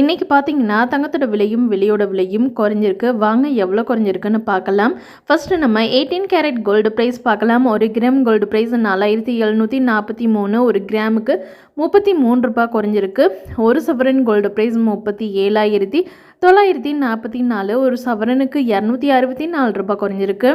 இன்றைக்கி பார்த்தீங்கன்னா தங்கத்தோட விலையும் வெளியோட விலையும் குறைஞ்சிருக்கு. வாங்க எவ்வளோ குறைஞ்சிருக்குன்னு பார்க்கலாம். ஃபஸ்ட்டு நம்ம எயிட்டீன் கேரட் கோல்டு ப்ரைஸ் பார்க்கலாம். ஒரு கிராம் கோல்டு ப்ரைஸ் நாலாயிரத்தி எழுநூற்றி நாற்பத்தி மூணு. ஒரு கிராமுக்கு முப்பத்தி மூணு ரூபாய் குறைஞ்சிருக்கு. ஒரு சவரன் கோல்டு ப்ரைஸ் முப்பத்தி ஏழாயிரத்தி தொள்ளாயிரத்தி நாற்பத்தி நாலு. ஒரு சவரனுக்கு இரநூத்தி அறுபத்தி நாலு ரூபாய் குறைஞ்சிருக்கு.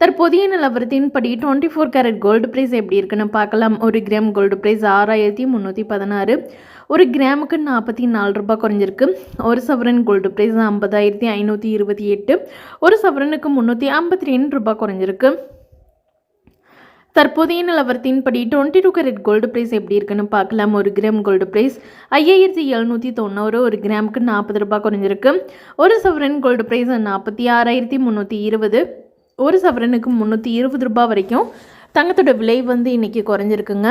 தற்போதைய நிலவரத்தின்படி twenty four carat gold price எப்படி இருக்குன்னு பார்க்கலாம். ஒரு கிராம் கோல்டு ப்ரைஸ் ஆறாயிரத்தி முந்நூற்றி பதினாறு. ஒரு கிராமுக்கு நாற்பத்தி நாலு ரூபாய் குறைஞ்சிருக்கு. ஒரு சவரன் கோல்டு ப்ரைஸ் ஐம்பதாயிரத்தி ஐநூற்றி இருபத்தி எட்டு. ஒரு சவரனுக்கு முந்நூற்றி ஐம்பத்தி ரெண்டு ரூபாய் குறைஞ்சிருக்கு. தற்போதைய நிலவரத்தின்படி twenty two carat gold price எப்படி இருக்குன்னு பார்க்கலாம். ஒரு கிராம் கோல்டு ப்ரைஸ் ஐயாயிரத்தி எழுநூற்றி தொண்ணூறு. ஒரு கிராமுக்கு நாற்பது ரூபாய் குறைஞ்சிருக்கு. ஒரு சவரன் கோல்டு ப்ரைஸ் நாற்பத்தி ஆறாயிரத்தி முந்நூற்றி இருபது. ஒரு சவரனுக்கு முந்நூற்றி இருபது ரூபாய் வரைக்கும் தங்கத்தோட விலை வந்து இன்றைக்கி குறைஞ்சிருக்குங்க.